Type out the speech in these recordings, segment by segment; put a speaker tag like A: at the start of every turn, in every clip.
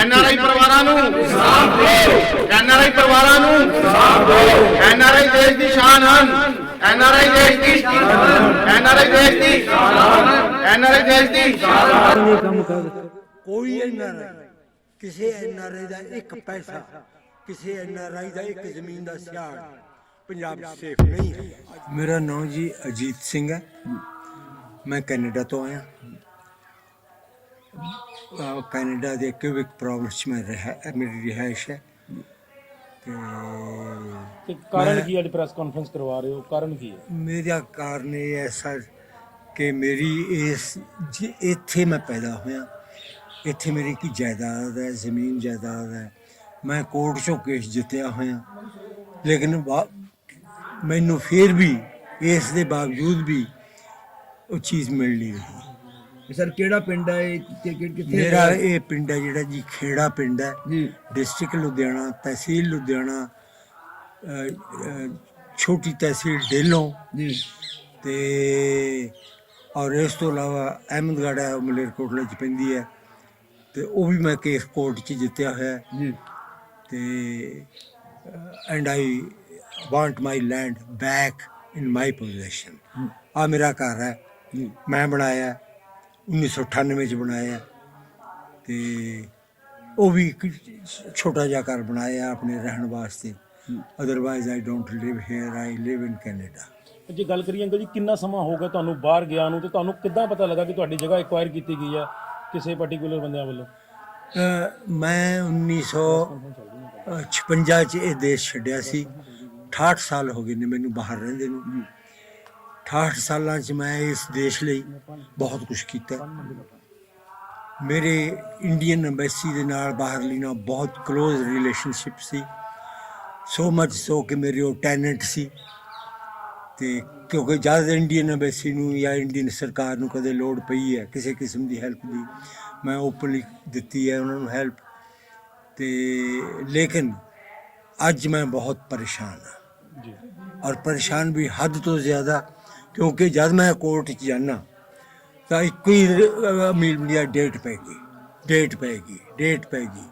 A: NRI ਪਰਿਵਾਰਾਂ ਨੂੰ ਇਨਸਾਫ ਦਿਓ ਐਨਆਰਆਈ ਪਰਿਵਾਰਾਂ ਨੂੰ ਇਨਸਾਫ ਦਿਓ ਐਨਆਰਆਈ ਦੇਸ਼ ਦੀ ਸ਼ਾਨ ਹਨ। ਐਨਆਰਆਈ ਦੇਸ਼ ਦੀ ਐਨਆਰਆਈ ਦੇਸ਼ ਦੀ ਐਨਆਰਆਈ ਦੇਸ਼ ਦੀ
B: ਕੋਈ ਐਨਆਰਆਈ ਕਿਸੇ ਐਨਆਰਆਈ ਦਾ ਇੱਕ ਪੈਸਾ ਕਿਸੇ ਐਨਆਰਆਈ ਦਾ ਇੱਕ ਜ਼ਮੀਨ ਦਾ ਸਿਆੜ ਪੰਜਾਬ ਸੇਫ ਨਹੀਂ ਹੈ। ਮੇਰਾ ਨਾਮ ਜੀ ਅਜੀਤ ਸਿੰਘ ਹੈ। ਮੈਂ ਕੈਨੇਡਾ ਤੋਂ ਆਇਆ। ਕੈਨੇਡਾ ਦੇ ਕਿਊਬਿਕ ਪ੍ਰੋਵਿੰਸ ਮੈਂ ਰਿਹਾ ਮੇਰੀ ਰਿਹਾਇਸ਼ ਹੈ। ਤੇ
C: ਤੇ ਕਾਰਨ ਕੀ ਅੱਜ ਪ੍ਰੈਸ ਕਾਨਫਰੰਸ ਕਰਵਾ ਰਹੇ ਹੋ? ਕਾਰਨ ਕੀ ਹੈ?
B: ਮੇਰਾ ਕਾਰਨ ਇਹ ਹੈ ਸਰ ਕਿ ਮੇਰੀ ਇਸ ਜੀ- ਇੱਥੇ ਮੈਂ ਪੈਦਾ ਹੋਇਆ। ਇੱਥੇ ਮੇਰੀ ਕੀ ਜਾਇਦਾਦ ਹੈ ਜ਼ਮੀਨ ਜਾਇਦਾਦ ਹੈ। ਮੈਂ ਕੋਰਟ 'ਚੋਂ ਕੇਸ ਜਿੱਤਿਆ ਹੋਇਆ। ਲੇਕਿਨ ਬਾ- ਮੈਨੂੰ ਫਿਰ ਵੀ ਇਸ ਦੇ ਬਾਵਜੂਦ ਵੀ ਉਹ ਚੀਜ਼ ਮਿਲ ਨਹੀਂ ਰਹੀ।
D: ਸਰ ਕਿਹੜਾ ਪਿੰਡ ਹੈ ਇਹ? ਕਿ- ਕਿ- ਕਿੱਥੇ
B: ਮੇਰਾ? ਇਹ ਪਿੰਡ ਹੈ ਜਿਹੜਾ ਜੀ ਖੇੜਾ ਪਿੰਡ ਹੈ।
D: ਜੀ।
B: ਡਿਸਟ੍ਰਿਕਟ ਲੁਧਿਆਣਾ ਤਹਿਸੀਲ ਲੁਧਿਆਣਾ ਅ, ਅ, ਛੋਟੀ ਤਹਿਸੀਲ ਢੇਲੋਂ
D: ਜੀ।
B: ਤੇ ਔਰ ਇਸ ਤੋਂ ਇਲਾਵਾ ਅਹਿਮਦਗੜ੍ਹ ਹੈ ਉਹ ਮਲੇਰਕੋਟਲਾ ਚ ਪੈਂਦੀ ਹੈ। ਤੇ ਉਹ ਵੀ ਮੈਂ ਕੇਸ ਕੋਰਟ ਚ ਜਿੱਤਿਆ ਹੋਇਆ ਹੈ।
D: ਜੀ।
B: ਤੇ and I want my land back in my position ਆ ਮੇਰਾ ਘਰ ਹੈ।
D: ਜੀ।
B: ਮੈਂ ਬਣਾਇਆ 1998 ਚ ਬਣਾਇਆ। ਤੇ ਉਹ ਵੀ ਇੱਕ ਛੋਟਾ ਜਿਹਾ ਘਰ ਬਣਾਇਆ ਆਪਣੇ ਰਹਿਣ ਵਾਸਤੇ। Otherwise I don't live here I live in Canada
C: ਜੇ ਗੱਲ ਕਰੀਏ ਅੰਕਲ ਜੀ ਕਿੰਨਾ ਸਮਾਂ ਹੋ ਗਿਆ ਤੁਹਾਨੂੰ ਬਾਹਰ ਗਿਆ ਨੂੰ ਤੇ ਤੁਹਾਨੂੰ ਕਿੱਦਾਂ ਪਤਾ ਲੱਗਾ ਕਿ ਤੁਹਾਡੀ ਜਗ੍ਹਾ ਐਕਵਾਇਰ ਕੀਤੀ ਗਈ ਹੈ ਕਿਸੇ ਪਾਰਟਿਕੂਲਰ ਬੰਦਿਆਂ ਵੱਲੋਂ?
B: ਮੈਂ 1956 ਚ ਇਹ ਦੇਸ਼ ਛੱਡਿਆ ਸੀ। 68 ਸਾਲ ਹੋ ਗਏ ਨੇ ਮੈਨੂੰ ਬਾਹਰ ਰਹਿੰਦੇ ਨੂੰ। 68 ਸਾਲਾਂ ਚ ਮੈਂ ਇਸ ਦੇਸ਼ ਲਈ ਬਹੁਤ ਕੁਝ ਕੀਤਾ। ਮੇਰੇ ਇੰਡੀਅਨ ਐਮਬੈਸੀ ਦੇ ਨਾਲ ਬਾਹਰਲੀ ਨਾਲ ਬਹੁਤ ক্লোਜ਼ ਰਿਲੇਸ਼ਨਸ਼ਿਪ ਸੀ। ਸੋ ਮਚ ਸੋ ਕਿ ਮੇਰੇ ਉਹ ਟੈਨੈਂਟ ਸੀ ਤੇ ਕਿਉਂਕਿ ਜ਼ਿਆਦਾ ਇੰਡੀਅਨ ਐਮਬੈਸੀ ਨੂੰ ਜਾਂ ਇੰਡੀਅਨ ਸਰਕਾਰ ਨੂੰ ਕਦੇ ਲੋੜ ਪਈ ਹੈ ਕਿਸੇ ਕਿਸਮ ਦੀ ਹੈਲਪ ਦੀ ਮੈਂ ਓਪਨਲੀ ਦਿੱਤੀ ਹੈ ਉਹਨਾਂ ਨੂੰ ਹੈਲਪ ਤੇ ਲੇਕਿਨ ਅੱਜ ਮੈਂ ਬਹੁਤ ਪਰੇਸ਼ਾਨ ਹਾਂ।
C: ਜੀ।
B: ਔਰ ਪਰੇਸ਼ਾਨ ਵੀ ਹੱਦ ਤੋਂ ਜ਼ਿਆਦਾ ਕਿਉਂਕਿ ਜਦ ਮੈਂ ਕੋਰਟ 'ਚ ਜਾਣਾ ਤਾਂ ਇੱਕੋ ਹੀ ਅਹ, ਮੀਲ ਮੀਡੀਆ ਡੇਟ ਪੈ ਗਈ ਡੇਟ ਪੈ ਗਈ ਡੇਟ ਪੈ ਗਈ।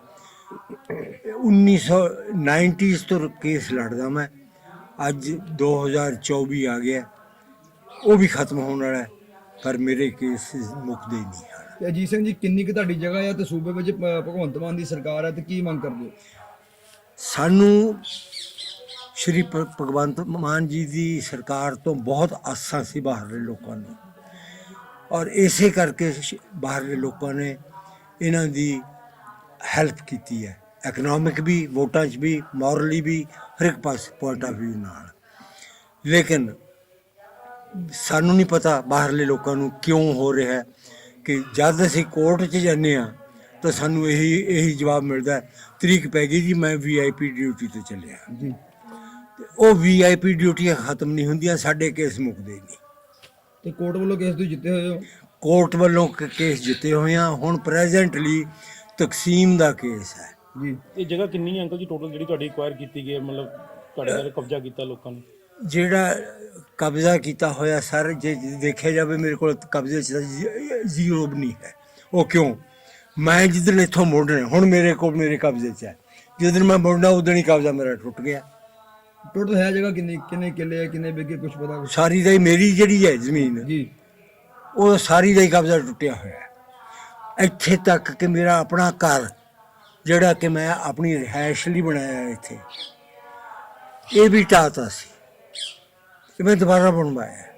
B: 1990s ਤੋਂ ਕੇਸ ਲੜਦਾ ਮੈਂ ਅੱਜ 2024 ਆ ਗਿਆ ਉਹ ਵੀ ਖਤਮ ਹੋਣ ਵਾਲਾ ਹੈ ਪਰ ਮੇਰੇ ਕੇਸ ਮੁੱਕਦੇ ਨਹੀਂ ਹਨ।
D: ਅਜੀਤ ਸਿੰਘ ਜੀ ਕਿੰਨੀ ਕੁ ਤੁਹਾਡੀ ਜਗ੍ਹਾ ਹੈ ਤੇ ਸੂਬੇ ਵਿੱਚ ਭਗਵੰਤ ਮਾਨ ਦੀ ਸਰਕਾਰ ਹੈ ਤੇ ਕੀ ਮੰਗ ਕਰਦੇ ਹੋ?
B: ਸਾਨੂੰ ਸ਼੍ਰੀ ਭ- ਭਗਵੰਤ ਮਾਨ ਜੀ ਦੀ ਸਰਕਾਰ ਤੋਂ ਬਹੁਤ ਆਸਾਂ ਸੀ ਬਾਹਰਲੇ ਲੋਕਾਂ ਨੂੰ। ਔਰ ਇਸੇ ਕਰਕੇ ਸ਼- ਬਾਹਰਲੇ ਲੋਕਾਂ ਨੇ ਇਹਨਾਂ ਦੀ ਹੈਲਪ ਕੀਤੀ ਹੈ। ਇਕਨੋਮਿਕ ਵੀ, ਵੋਟਾਂ 'ਚ ਵੀ ਮੋਰਲੀ ਵੀ, ਹਰ ਇੱਕ ਪਾਸੇ ਪੁਆਇੰਟ ਆਫ View ਨਾਲ। ਲੇਕਿਨ ਸਾਨੂੰ ਨਹੀਂ ਪਤਾ ਬਾਹਰਲੇ ਲੋਕਾਂ ਨੂੰ ਕਿਉਂ ਹੋ ਰਿਹਾ ਹੈ ਕਿ ਜਦ ਅਸੀਂ ਕੋਰਟ 'ਚ ਜਾਂਦੇ ਆ ਤਾਂ ਸਾਨੂੰ ਇਹੀ ਇਹੀ ਜਵਾਬ ਮਿਲਦਾ ਤਰੀਕ ਪੈ ਗਈ ਜੀ, ਮੈਂ ਵੀਆਈਪੀ ਡਿਊਟੀ ਤੇ ਚੱਲਿਆ। ਤੇ ਉਹ ਵੀਆਈਪੀ ਡਿਊਟੀਆਂ ਖਤਮ ਨਹੀਂ ਹੁੰਦੀਆਂ ਸਾਡੇ ਕੇਸ ਮੁੱਕਦੇ ਨਹੀਂ।
D: ਤੇ ਕੋਰਟ ਵੱਲੋਂ ਕੇਸ ਤੁਸੀਂ ਜਿੱਤੇ ਹੋਏ ਹੋ?
B: ਕੋਰਟ ਵੱਲੋਂ ਕ- ਕੇਸ ਜਿੱਤੇ ਹੋਏ ਆ। ਹੁਣ ਪ੍ਰੈਜ਼ੈਂਟਲੀ ਤਕਸੀਮ ਦਾ ਕੇਸ ਹੈ।
D: ਜੀ।
C: ਇਹ ਜਗ੍ਹਾ ਕਿੰਨੀ ਹੈ ਅੰਕਲ ਜੀ ਟੋਟਲ ਜਿਹੜੀ ਤੁਹਾਡੀ ਐਕਵਾਇਰ ਕੀਤੀ ਗਈ ਹੈ? ਮਤਲਬ ਤੁਹਾਡੇ ਨਾਲ ਕਬਜ਼ਾ ਕੀਤਾ ਲੋਕਾਂ ਨੇ?
B: ਜਿਹੜਾ ਕਬਜ਼ਾ ਕੀਤਾ ਹੋਇਆ ਸਰ ਜੇ ਦੇਖਿਆ ਜਾਵੇ ਮੇਰੇ ਕੋਲ ਕਬਜ਼ੇ 'ਚ ਤਾਂ ਜ਼ੀ- ਜ਼ੀਰੋ ਵੀ ਨਹੀਂ ਹੈ। ਉਹ ਕਿਉਂ? ਮੈਂ ਜਿੱਦਣ ਇੱਥੋਂ ਮੁੜਨਾ ਹੁਣ ਮੇਰੇ ਕੋਲ ਮੇਰੇ ਕਬਜ਼ੇ 'ਚ ਹੈ। ਜਿੱਦਣ ਮੈਂ ਮੁੜਨਾ ਉਦੋਂ ਹੀ ਕਬਜ਼ਾ ਮੇਰਾ ਟੁੱਟ ਗਿਆ।
D: ਟੋਟਲ ਹੈ ਜਗ੍ਹਾ ਕਿੰਨੀ ਕਿੰਨੇ ਕਿੱਲੇ ਹੈ ਕਿੰਨੇ ਬਿੱਗੇ ਕੁਝ ਪਤਾ ਕੁਛ?
B: ਸਾਰੀ ਦਾ ਹੀ ਮੇਰੀ ਜਿਹੜੀ ਹੈ ਜ਼ਮੀਨ
D: ਜੀ।
B: ਉਹ ਸਾਰੀ ਦਾ ਹੀ ਕਬਜ਼ਾ ਟੁੱਟਿਆ ਹੋਇਆ ਹੈ। ਇੱਥੇ ਤੱਕ ਕਿ ਮੇਰਾ ਆਪਣਾ ਘਰ ਜਿਹੜਾ ਕਿ ਮੈਂ ਆਪਣੀ ਰਿਹਾਇਸ਼ ਲਈ ਬਣਾਇਆ ਹੈ ਇੱਥੇ ਇਹ ਵੀ ਢਾਤਾ ਸੀ ਤੇ ਮੈਂ ਦੁਬਾਰਾ ਬਣਵਾਇਆ ਹੈ।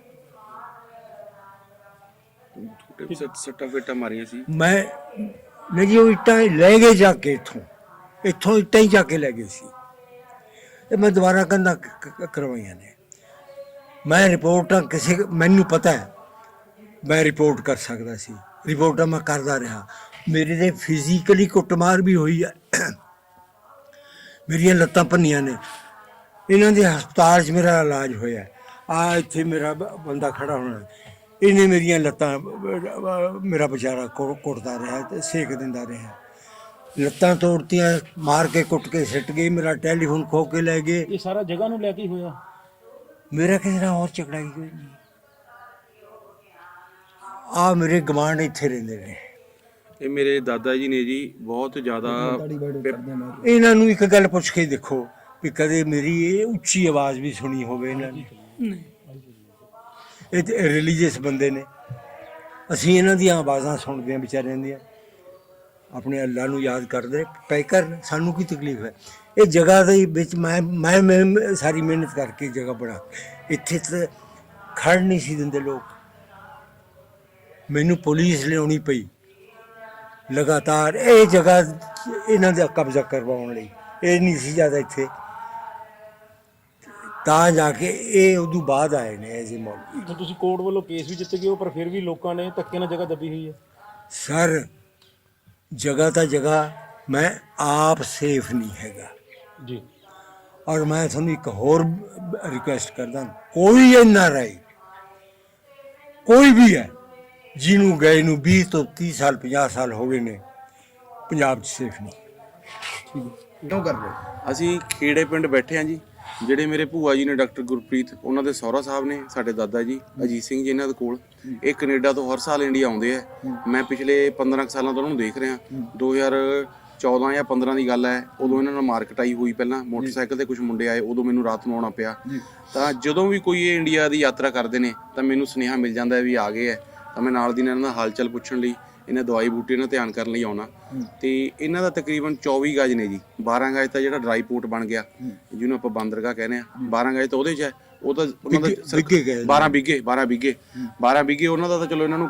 E: ਸੱਟਾ ਫੇਟਾ ਮਾਰੀਆਂ ਸੀ?
B: ਮੈਂ ਨਹੀਂ ਜੀ ਉਹ ਇੱਟਾਂ ਲੈ ਗਏ ਜਾ ਕੇ ਇੱਥੋਂ। ਇੱਥੋਂ ਇੱਟਾਂ ਹੀ ਜਾ ਕੇ ਲੈ ਗਏ ਸੀ। ਇਹ ਮੈਂ ਦੁਬਾਰਾ ਕੰਦਾ ਕਰਵਾਈਆਂ ਨੇ। ਮੈਂ ਰਿਪੋਰਟਾਂ ਕਿਸੇ ਮੈਨੂੰ ਪਤਾ ਹੈ, ਮੈਂ ਰਿਪੋਰਟ ਕਰ ਸਕਦਾ ਸੀ। ਰਿਪੋਰਟਾਂ ਮੈਂ ਕਰਦਾ ਰਿਹਾ। ਮੇਰੇ ਤੇ ਫਿਜ਼ੀਕਲੀ ਕੁੱਟਮਾਰ ਵੀ ਹੋਈ ਹੈ। ਮੇਰੀਆਂ ਲੱਤਾਂ ਭੰਨੀਆਂ ਨੇ। ਇਹਨਾਂ ਦੇ ਹਸਪਤਾਲ 'ਚ ਮੇਰਾ ਇਲਾਜ ਹੋਇਆ। ਆ ਇੱਥੇ ਮੇਰਾ ਬੰਦਾ ਖੜਾ ਹੋਣਾ। ਇਹਨੇ ਮੇਰੀਆਂ ਲੱਤਾਂ ਮੇਰਾ ਵਿਚਾਰਾ ਕੁੱਟਦਾ ਰਿਹਾ ਤੇ ਸੇਕ ਦਿੰਦਾ ਰਿਹਾ। ਲੱਤਾਂ ਤੋੜਤੀਆਂ ਮਾਰ ਕੇ ਕੁੱਟ ਕੇ ਸਿੱਟ ਗਈ ਮੇਰਾ ਟੈਲੀਫੋਨ ਖੋ ਕੇ ਲੈ ਗਏ।
C: ਇਹ ਸਾਰਾ ਜਗ੍ਹਾ ਨੂੰ ਲੈ ਕੇ ਹੀ ਹੋਇਆ?
B: ਮੇਰਾ ਕਿਸੇ ਨਾਲ ਹੋਰ ਝਗੜਾ ਹੀ ਕੋਈ ਨਹੀਂ। ਆ ਮੇਰੇ ਗਵਾਂਢ ਇੱਥੇ ਰਹਿੰਦੇ ਨੇ।
E: ਇਹ ਮੇਰੇ ਦਾਦਾ ਜੀ ਨੇ ਜੀ ਬਹੁਤ ਜ਼ਿਆਦਾ
B: ਇਹਨਾਂ ਨੂੰ ਇੱਕ ਗੱਲ ਪੁੱਛ ਕੇ ਦੇਖੋ ਵੀ ਕਦੇ ਮੇਰੀ ਇਹ ਉੱਚੀ ਆਵਾਜ਼ ਵੀ ਸੁਣੀ ਹੋਵੇ ਇਹਨਾਂ ਨੇ। ਇਹ ਤੇ ਰਿਲੀਜੀਅਸ ਬੰਦੇ ਨੇ। ਅਸੀਂ ਇਹਨਾਂ ਦੀਆਂ ਆਵਾਜ਼ਾਂ ਸੁਣਦੇ ਹਾਂ ਵਿਚਾਰਿਆਂ ਦੀਆਂ। ਆਪਣੇ ਅੱਲਾ ਨੂੰ ਯਾਦ ਕਰਦੇ ਪੈ ਕਰਨ ਸਾਨੂੰ ਕੀ ਤਕਲੀਫ ਹੈ? ਇਹ ਜਗ੍ਹਾ ਦੇ ਵਿੱਚ ਮੈਂ ਮੈਂ ਮੈਂ ਸਾਰੀ ਮਿਹਨਤ ਕਰਕੇ ਜਗ੍ਹਾ ਬਣਾ ਇੱਥੇ ਤਾਂ ਖੜ ਨਹੀਂ ਸੀ ਦਿੰਦੇ ਲੋਕ। ਮੈਨੂੰ ਪੁਲਿਸ ਲਿਆਉਣੀ ਪਈ। ਲਗਾਤਾਰ ਇਹ ਜਗ੍ਹਾ ਇਹਨਾਂ ਦਾ ਕਬਜ਼ਾ ਕਰਵਾਉਣ ਲਈ। ਇਹ ਨਹੀਂ ਸੀ ਜ਼ਿਆਦਾ ਇੱਥੇ। ਤਾਂ ਜਾ ਕੇ ਇਹ ਉਦੋਂ ਬਾਅਦ ਆਏ ਨੇ ਐਜ਼ ਮੌਲ
C: ਹੁਣ ਤੁਸੀਂ ਕੋਰਟ ਵੱਲੋਂ ਕੇਸ ਵੀ ਜਿੱਤ ਗਏ ਹੋ ਪਰ ਫਿਰ ਵੀ ਲੋਕਾਂ ਨੇ ਧੱਕੇ ਨਾਲ ਜਗ੍ਹਾ ਦੱਬੀ ਹੋਈ ਹੈ।
B: ਸਰ ਜਗ੍ਹਾ ਤਾਂ ਜਗ੍ਹਾ ਮੈਂ ਆਪ ਸੇਫ ਨਹੀਂ ਹੈਗਾ।
C: ਜੀ।
B: ਔਰ ਮੈਂ ਤੁਹਾਨੂੰ ਇੱਕ ਹੋਰ ਰਿਕੁਐਸਟ ਕਰਦਾ ਕੋਈ ਐਨ ਆਈ ਕੋਈ ਵੀ ਹੈ ਜਿਹਨੂੰ ਗਏ ਨੂੰ 20 ਤੋਂ 30 ਸਾਲ 50 ਸਾਲ ਹੋ ਗਏ ਨੇ ਪੰਜਾਬ 'ਚ ਸੇਫ ਨਹੀਂ।
D: ਕਿਉਂ ਕਰ ਰਹੇ
E: ਅਸੀਂ ਖੇੜੇ ਪਿੰਡ ਬੈਠੇ ਆ ਜੀ। ਜਿਹੜੇ ਮੇਰੇ ਭੂਆ ਜੀ ਨੇ ਡਾਕਟਰ ਗੁਰਪ੍ਰੀਤ, ਉਹਨਾਂ ਦੇ ਸਹੁਰਾ ਸਾਹਿਬ ਨੇ, ਸਾਡੇ ਦਾਦਾ ਜੀ, ਅਜੀਤ ਸਿੰਘ ਜੀ ਇਹਨਾਂ ਦੇ ਕੋਲ। ਇਹ ਕੈਨੇਡਾ ਤੋਂ ਹਰ ਸਾਲ ਇੰਡੀਆ ਆਉਂਦੇ ਆ। ਮੈਂ ਪਿਛਲੇ 15 ਕੁ ਸਾਲਾਂ ਤੋਂ ਉਹਨਾਂ ਨੂੰ ਦੇਖ ਰਿਹਾ। 2014 ਜਾਂ 15 ਦੀ ਗੱਲ ਹੈ, ਉਦੋਂ ਇਹਨਾਂ ਨਾਲ ਮਾਰਕੀਟ ਆਈ ਹੋਈ ਪਹਿਲਾਂ। ਮੋਟਰਸਾਈਕਲ ਤੇ ਕੁਝ ਮੁੰਡੇ ਆਏ, ਉਦੋਂ ਮੈਨੂੰ ਰਾਤ ਨੂੰ ਆਉਣਾ ਪਿਆ। ਤਾਂ ਜਦੋਂ ਵੀ ਕੋਈ ਇਹ ਇੰਡੀਆ ਦੀ ਯਾਤਰਾ ਕਰਦੇ ਨੇ, ਤਾਂ ਮੈਨੂੰ ਸੁਨੇਹਾ ਮਿਲ ਜਾਂਦਾ ਵੀ ਆ ਗਏ ਹੈ। ਤਾਂ ਮੈਂ ਨਾਲ ਦੀ ਨਾਲ ਇਹਨਾਂ ਦਾ ਹਾਲ ਚਾਲ ਪੁੱਛਣ ਲਈ ਇਹਨਾਂ ਦਵਾਈ ਬੂਟੀ ਨਾਲ ਧਿਆਨ ਕਰਨ ਲਈ ਆਉਣਾ। ਤੇ ਇਹਨਾਂ ਦਾ ਤਕਰੀਬਨ 24 ਗਜ ਨੇ ਜੀ। 12 ਗਜ ਤਾਂ ਜਿਹੜਾ ਡਰਾਈ ਪੋਰਟ ਬਣ ਗਿਆ ਜਿਹਨੂੰ ਆਪਾਂ ਬੰਦਰਗਾਹ ਕਹਿੰਦੇ ਆ 12 ਗਜ ਤਾਂ ਉਹਦੇ 'ਚ ਹੈ। ਉਹ ਤਾਂ ਉਹਨਾਂ ਦਾ
B: ਬਿੱਗੇ ਗਏ ਨੇ।
E: 12 ਬਿੱਗੇ 12 ਬਿੱਗੇ। 12 ਬਿੱਗੇ ਉਹਨਾਂ ਦਾ ਤਾਂ ਚਲੋ ਇਹਨਾਂ ਨੂੰ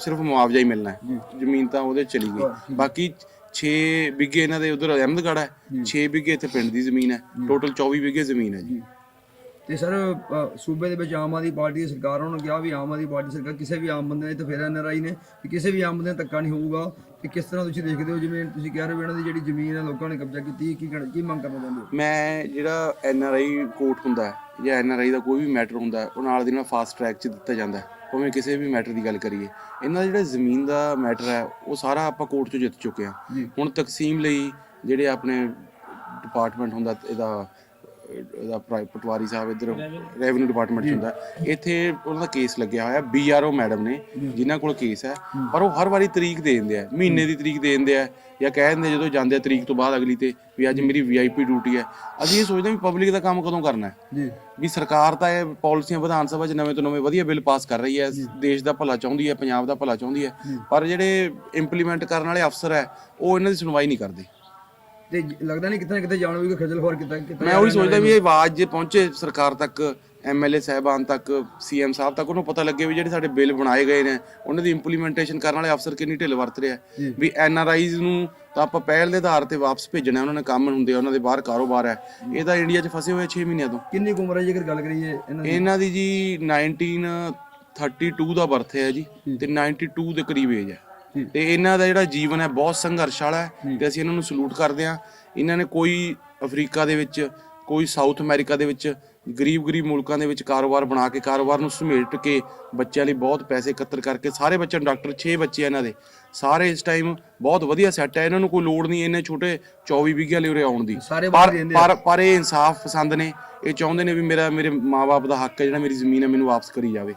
E: ਸਿਰਫ ਮੁਆਵਜ਼ਾ ਹੀ ਮਿਲਣਾ ਹੈ। ਜ਼ਮੀਨ ਤਾਂ ਉਹਦੇ ਚਲੀ ਗਈ। ਬਾਕੀ 6 ਬਿੱਗੇ ਇਹਨਾਂ ਦੇ ਉਧਰ ਅਹਿਮਦਗੜ੍ਹ ਹੈ। 6 ਬਿੱਗੇ ਇੱਥੇ ਪਿੰਡ ਦੀ ਜ਼ਮੀਨ ਹੈ। ਟੋਟਲ 24 ਬਿੱਗੇ ਜ਼ਮੀਨ ਹੈ ਜੀ।
D: ਤੇ ਸਰ ਸੂਬੇ ਦੇ ਵਿੱਚ ਆਮ ਆਦਮੀ ਪਾਰਟੀ ਦੀ ਸਰਕਾਰ ਉਹਨਾਂ ਨੂੰ ਕਿਹਾ ਵੀ ਆਮ ਆਦਮੀ ਪਾਰਟੀ ਸਰਕਾਰ ਕਿਸੇ ਵੀ ਆਮ ਬੰਦੇ ਨੇ ਤੇ ਫਿਰ ਐਨਆਰਆਈ ਨੇ ਕਿ ਕਿਸੇ ਵੀ ਆਮ ਬੰਦੇ ਨਾਲ ਧੱਕਾ ਨਹੀਂ ਹੋਊਗਾ। ਤੇ ਕਿਸ ਤਰ੍ਹਾਂ ਤੁਸੀਂ ਦੇਖਦੇ ਹੋ ਜਿਵੇਂ ਤੁਸੀਂ ਕਹਿ ਰਹੇ ਹੋ ਵੀ ਇਹਨਾਂ ਦੀ ਜਿਹੜੀ ਜ਼ਮੀਨ ਹੈ ਲੋਕਾਂ ਨੇ ਕਬਜ਼ਾ ਕੀਤੀ ਕੀ ਕੀ ਮੰਗ ਕਰਨਾ ਚਾਹੁੰਦੇ ਹੋ?
E: ਮੈਂ ਜਿਹੜਾ ਐਨ ਆਰ ਆਈ ਕੋਰਟ ਹੁੰਦਾ ਹੈ ਜਾਂ ਐਨ ਆਰ ਆਈ ਦਾ ਕੋਈ ਵੀ ਮੈਟਰ ਹੁੰਦਾ ਹੈ ਉਹ ਨਾਲ ਦੀ ਨਾਲ ਫਾਸਟ ਟਰੈਕ 'ਚ ਦਿੱਤਾ ਜਾਂਦਾ ਹੈ। ਭਾਵੇਂ ਕਿਸੇ ਵੀ ਮੈਟਰ ਦੀ ਗੱਲ ਕਰੀਏ। ਇਹਨਾਂ ਦਾ ਜਿਹੜਾ ਜ਼ਮੀਨ ਦਾ ਮੈਟਰ ਹੈ ਉਹ ਸਾਰਾ ਆਪਾਂ ਕੋਰਟ 'ਚ ਜਿੱਤ ਚੁੱਕੇ ਹਾਂ। ਹੁਣ ਤਕਸੀਮ ਲਈ ਜਿਹੜੇ ਆਪਣੇ ਡਿਪਾਰਟਮੈਂਟ ਹੁੰਦਾ ਇਹਦਾ ਪ੍ਰਾਈ- ਪਟਵਾਰੀ ਸਾਹਿਬ ਇੱਧਰ ਰੈਵਨਿਊ ਡਿਪਾਰਟਮੈਂਟ 'ਚ ਹੁੰਦਾ। ਇੱਥੇ ਉਹਨਾਂ ਦਾ ਕੇਸ ਲੱਗਿਆ ਹੋਇਆ ਬੀਆਰਓ ਮੈਡਮ ਨੇ ਜਿਨ੍ਹਾਂ ਕੋਲ ਕੇਸ ਹੈ। ਪਰ ਉਹ ਹਰ ਵਾਰੀ ਤਰੀਕ ਦੇ ਦਿੰਦੇ ਆ ਮਹੀਨੇ ਦੀ ਤਰੀਕ ਦੇ ਦਿੰਦੇ ਆ ਜਾਂ ਕਹਿ ਦਿੰਦੇ ਜਦੋਂ ਜਾਂਦੇ ਆ ਤਰੀਕ ਤੋਂ ਬਾਅਦ ਅਗਲੀ ਤੇ ਵੀ ਅੱਜ ਮੇਰੀ ਵੀਆਈਪੀ ਡਿਊਟੀ ਹੈ। ਅਸੀਂ ਇਹ ਸੋਚਦੇ ਵੀ ਪਬਲਿਕ ਦਾ ਕੰਮ ਕਦੋਂ ਕਰਨਾ ਹੈ।
D: ਜੀ।
E: ਵੀ ਸਰਕਾਰ ਤਾਂ ਇਹ ਪਾਲਿਸੀਆਂ ਵਿਧਾਨ ਸਭਾ 'ਚ ਨਵੇਂ ਤੋਂ ਨਵੇਂ ਵਧੀਆ ਬਿੱਲ ਪਾਸ ਕਰ ਰਹੀ ਹੈ ਦੇਸ਼ ਦਾ ਭਲਾ ਚਾਹੁੰਦੀ ਹੈ ਪੰਜਾਬ ਦਾ ਭਲਾ ਚਾਹੁੰਦੀ ਹੈ। ਪਰ ਜਿਹੜੇ ਇੰਪਲੀਮੈਂਟ ਕਰਨ ਵਾਲੇ ਅਫਸਰ ਹੈ ਉਹ ਇਹਨਾਂ ਦੀ ਸੁਣਵਾਈ ਨਹੀਂ ਕਰਦੇ।
D: ਤੇ ਲੱਗਦਾ ਨਹੀਂ ਕਿਤੇ ਨਾ ਕਿਤੇ ਜਾਣੋ ਵੀ ਖਜਲ ਹੋਰ ਕਿਤੇ ਕਿਤੇ
E: ਮੈਂ ਉਹੀ ਸੋਚਦਾ ਵੀ ਇਹ ਆਵਾਜ਼ ਜੇ ਪਹੁੰਚੇ ਸਰਕਾਰ ਤੱਕ ਐਮਐਲਏ ਸਾਹਿਬਾਨ ਤੱਕ ਸੀਐਮ ਸਾਹਿਬ ਤੱਕ ਉਹਨੂੰ ਪਤਾ ਲੱਗੇ ਵੀ ਜਿਹੜੇ ਸਾਡੇ ਬਿੱਲ ਬਣਾਏ ਗਏ ਨੇ ਉਹਨਾਂ ਦੀ ਇੰਪਲੀਮੈਂਟੇਸ਼ਨ ਕਰਨ ਵਾਲੇ ਅਫਸਰ ਕਿੰਨੀ ਢਿੱਲ ਵਰਤ ਰਿਹਾ ਵੀ ਐਨਆਰਆਈਜ਼ ਨੂੰ ਤਾਂ ਆਪਾਂ ਪਹਿਲ ਦੇ ਆਧਾਰ ਤੇ ਵਾਪਸ ਭੇਜਣਾ ਉਹਨਾਂ ਨੇ ਕੰਮ ਹੁੰਦੇ ਆ ਉਹਨਾਂ ਦੇ ਬਾਹਰ ਕਾਰੋਬਾਰ ਹੈ। ਇਹ ਤਾਂ ਇੰਡੀਆ 'ਚ ਫਸੇ ਹੋਏ 6 ਮਹੀਨਿਆਂ ਤੋਂ।
D: ਕਿੰਨੀ ਕੁ ਉਮਰ ਹੈ ਜੇਕਰ ਗੱਲ ਕਰੀਏ ਇਹਨਾਂ ਦੀ?
E: ਇਹਨਾਂ ਦੀ ਜੀ 1932 ਦਾ ਬਰਥ ਹੈ ਜੀ ਤੇ 92 ਦੇ ਕਰੀਬ ਏਜ ਹੈ। ਤੇ ਇਹਨਾਂ ਦਾ ਜਿਹੜਾ ਜੀਵਨ ਹੈ ਬਹੁਤ ਸੰਘਰਸ਼ ਵਾਲਾ ਹੈ। ਤੇ ਅਸੀਂ ਇਹਨਾਂ ਨੂੰ ਸਲੂਟ ਕਰਦੇ ਹਾਂ। ਇਹਨਾਂ ਨੇ ਕੋਈ ਅਫਰੀਕਾ ਦੇ ਵਿੱਚ ਕੋਈ ਸਾਊਥ ਅਮਰੀਕਾ ਦੇ ਵਿੱਚ ਗਰੀਬ-ਗਰੀਬ ਮੁਲਕਾਂ ਦੇ ਵਿੱਚ ਕਾਰੋਬਾਰ ਬਣਾ ਕੇ ਕਾਰੋਬਾਰ ਨੂੰ ਸਮੇਟ ਕੇ ਬੱਚਿਆਂ ਲਈ ਬਹੁਤ ਪੈਸੇ ਇਕੱਤਰ ਕਰਕੇ ਸਾਰੇ ਬੱਚਿਆਂ ਨੂੰ ਡਾਕਟਰ 6 ਬੱਚੇ ਇਹਨਾਂ ਦੇ। ਸਾਰੇ ਇਸ ਟਾਈਮ ਬਹੁਤ ਵਧੀਆ ਸੈੱਟ ਹੈ। ਇਹਨਾਂ ਨੂੰ ਕੋਈ ਲੋੜ ਨਹੀਂ ਇੰਨੇ ਛੋਟੇ 24 ਵਿਗੇ ਲਈ ਉਰੇ ਆਉਣ ਦੀ। ਪਰ ਪਰ ਇਹ ਇਨਸਾਫ ਪਸੰਦ ਨੇ। ਇਹ ਚਾਹੁੰਦੇ ਨੇ ਵੀ ਮੇਰਾ ਮੇਰੇ ਮਾਪੇ ਦਾ ਹੱਕ ਹੈ ਜਿਹੜਾ ਮੇਰੀ ਜ਼ਮੀਨ ਹੈ ਮੈਨੂੰ ਵਾਪਸ ਕਰੀ ਜਾਵੇ।